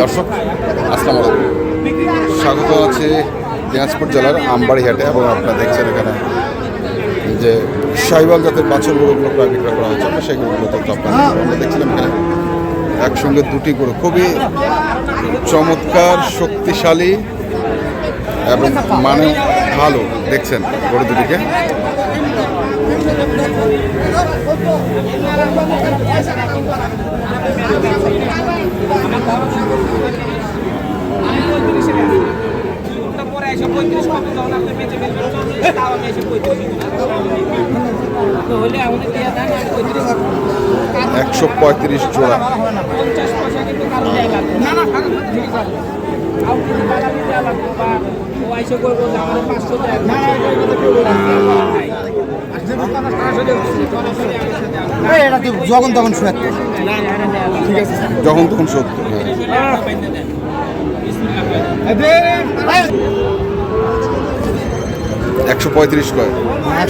দর্শক, আসসালামু আলাইকুম। স্বাগত আছে দিনাজপুর জেলার আমবাড়িহাটে এবং আপনারা দেখছেন এখানে যে সাইবাল জাতের বাছুর গরুগুলো প্রায় বিক্রয় করা হচ্ছে। আমরা সেই গরুগুলো দেবো। আমরা দেখছিলাম এখানে একসঙ্গে দুটি গরু। খুবই চমৎকার, শক্তিশালী এবং মানে ভালো। দেখছেন গরু দুটিকে। একশো পঁয়ত্রিশ জোড়া। পাঁচশো এটা যখন তখন শুয়ে ঠিক আছে। যখন তখন সত্য হ্যাঁ। একশো পঁয়ত্রিশ কয়?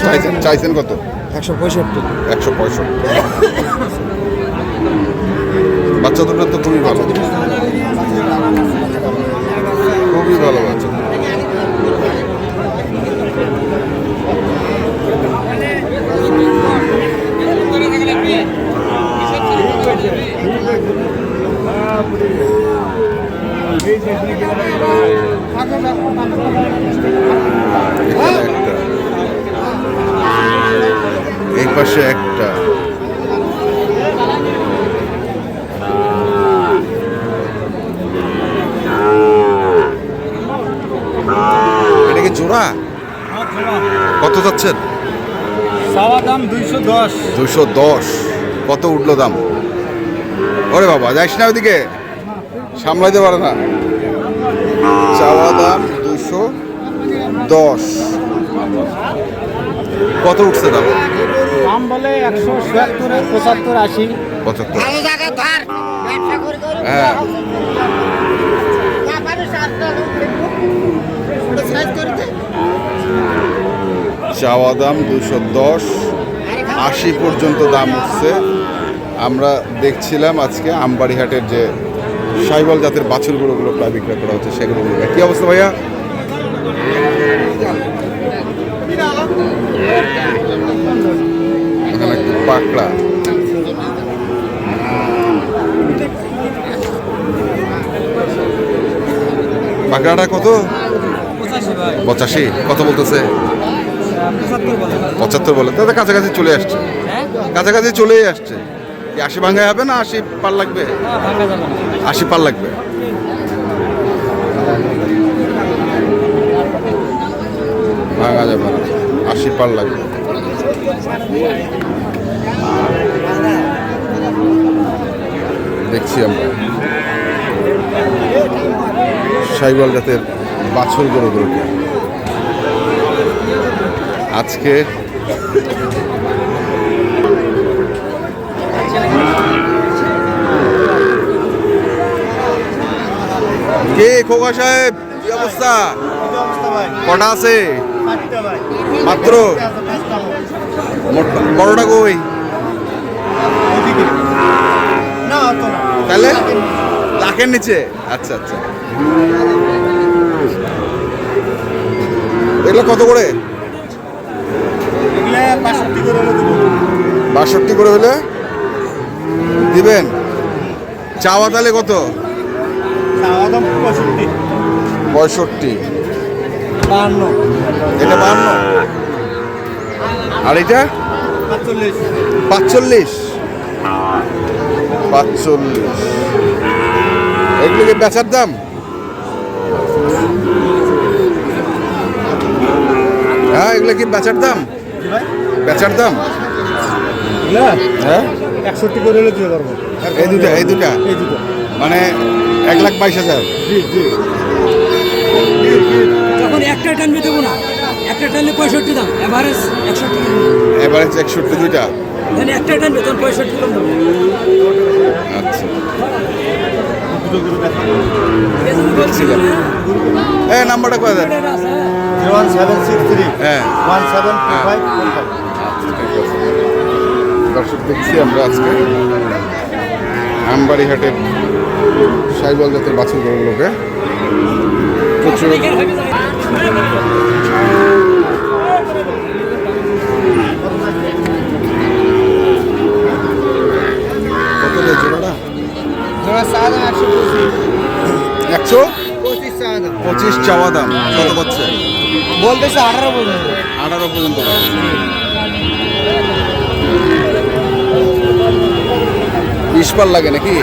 চাইছেন চাইছেন কত? একশো পঁয়ষট্টি। একশো পঁয়ষট্টি। বাচ্চা দুটো তো খুবই ভালো। খুবই ভালো বাচ্চা পাশে একটা। এটা কি জোড়া? কত যাচ্ছেন? দাম দুইশো দশ। দুশো দশ। কত উঠল দাম? ওরে বাবা যাইস না ওইদিকে। সামলাইতে পারে না। চাওয়া দাম দুশো দশ। কত উঠছে দাম? দাম বলে একশো ছিয়াত্তর পঁচাত্তর আশি। পঁচাত্তর। হ্যাঁ। চাওয়া দাম দুশো। দশ আশি পর্যন্ত দাম উঠছে। আমরা দেখছিলাম আজকে আমবাড়িহাটের যে সাইবল জাতের বাছুর গরুগুলো প্রায় বিক্রয় করা হচ্ছে। সেগুলো কি অবস্থা ভাইয়া? পাকড়া। পাকড়াটা কত? পঁচাশি, কত বলতেছে? পঁচাত্তর বলে। তাতে কাছাকাছি চলে আসছে। কাছাকাছি চলেই আসছে। আশি ভাঙায় হবে না আশি পার লাগবে? আশি পার লাগবে। ভাঙা যাবে আশি পার লাগবে। দেখছি আমরা। সাইবল জাতের বাছুর গরুগুলোকে। আজকে কে খোকা সাহেব, কি অবস্থা? কটা আছে? মাত্র? বড়টা কই? তাহলে লাখের নিচে। আচ্ছা আচ্ছা। এগুলো কত করে? বাষট্টি করে হলে দিবেন? চাওয়া তাহলে কত? পঁয়ষট্টি। বাহান্ন। এটা বাহান্ন? আর এটা? পাঁচচল্লিশ। পাঁচচল্লিশ। পাঁচচল্লিশ। এগুলো কি বেচার দাম? হ্যাঁ এগুলো কি বেচার দাম? বেচার দাম? হ্যাঁ? একষট্টি করে হলে দিতে পারব। এই দুটা এই দুটা? এই দুটো। মানে এক লাখ বাইশ হাজার? একটা টানবে দেবো না। একটা টানলে পঁয়ষট্টি দাম। এভারেজ একষট্টি। এবারে একষট্টি দুইটা। মানে একটা টানবে তখন পঁয়ষট্টি দেবো আচ্ছা। এই নাম্বারটা কয়ে দেন? Zero one seven six three হ্যাঁ। ওয়ান সেভেন টু হ্যাঁ। ফাইভ দর্শক দেখছি আমরা আজকে আমবাড়ি হাটের সাইবল জাতের বাছুর গরুগুলোকে প্রচুর বলতেছে আঠারো পর্যন্ত। আঠারো পর্যন্ত বিশ পার লাগে নাকি?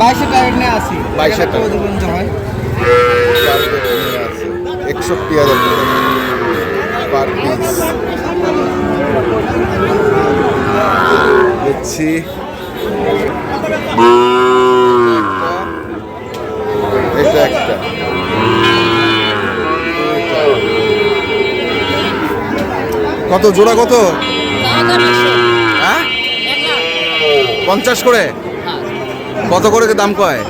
বাইশে টার্গেট নিয়ে আসি। 22 এর পর্যন্ত হয়। একষট্টি হাজার পার পিস দেখছি। কত জোড়া কত? হ্যাঁ? পঞ্চাশ করে? কত করে দাম কয়?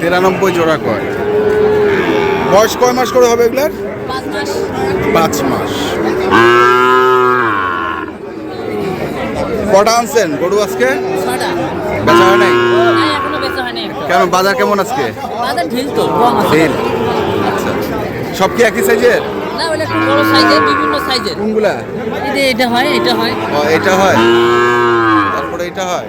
তিরানব্বই জোড়া কয়। বয়স কয় মাস করে হবে এগুলার? পাঁচ মাস। কটা আনছেন গরু আজকে? বেচা হয় নাই? কেন বাজার কেমন আজকে? ঢিল আচ্ছা সব কি একই সাইজের বিভিন্ন সাইজের। কোনগুলা? এটা হয় এটা হয়। ও এটা হয়? তারপরে এটা হয়?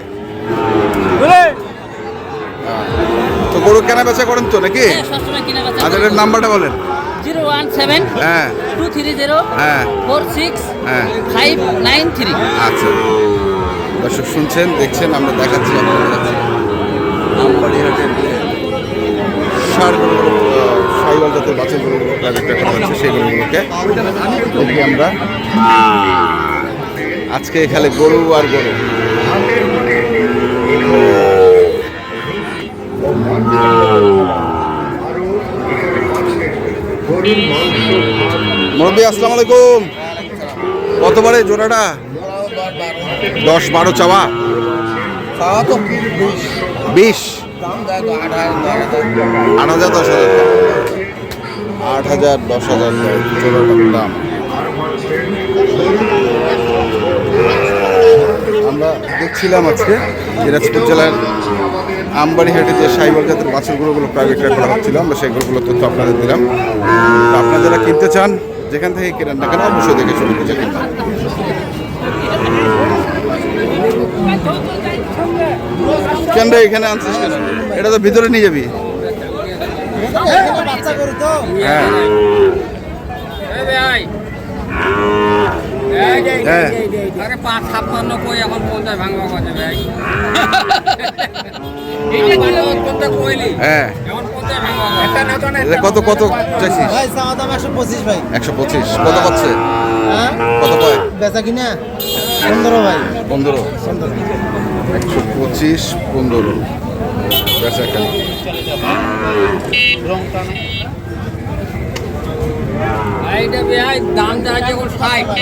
তো গরু কেনা বেচা করেন তো নাকি? হ্যাঁ, সবসময় কিনা বেচা নাম্বারটা বলেন। জিরো ওয়ান সেভেন হ্যাঁ। টু থ্রি জিরো হ্যাঁ। ফোর সিক্স হ্যাঁ। Five nine three. আচ্ছা। দর্শক শুনছেন দেখছেন আমরা দেখাচ্ছি আপনাদের কাছে সারগুলো জাতের বাছুর গরুগুলো প্রায় করা হচ্ছে সেই গরুগুলোকে দেখি আমরা। আজকে এখানে গরু আর গরু। মুরব্বী আসসালামু আলাইকুম। কতবারে জোড়াটা? দশ বারো চাওয়া। বিশ। আট হাজার দশ হাজার। আট হাজার, দশ হাজার জোড়াটার দাম। আমরা দেখছিলাম আজকে দিনাজপুর জেলার আমবাড়িহাটে যে সাইবল জাতের বাছুর বিক্রয় করা হচ্ছিল, আমরা সেই গরুগুলো তথ্য আপনাদের দিলাম। আপনারা যারা কিনতে চান, যেখান থেকে কেনেন না কেন অবশ্যই দেখে শুনে বুঝে কিনবেন কেন এখানে আনছিস কেন? এটা তো ভিতরে নিয়ে যাবি। কত কত চাইছিস? একশো পঁচিশ কত পাচ্ছে হ্যাঁ? কত পায় বেচা কিনা? পনেরো ভাই। পনেরো। একশো পঁচিশ পনেরো।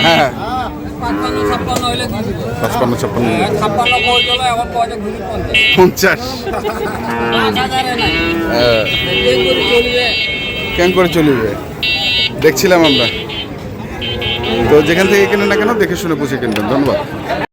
হ্যাঁ। ছাপ্পান্ন ছাপ্পান্ন। পঞ্চাশ। হ্যাঁ। কেন করে চলিবে? দেখছিলাম আমরা। তো যেখান থেকে কেনেন না কেন দেখে শুনে বুঝে কিনবেন। ধন্যবাদ।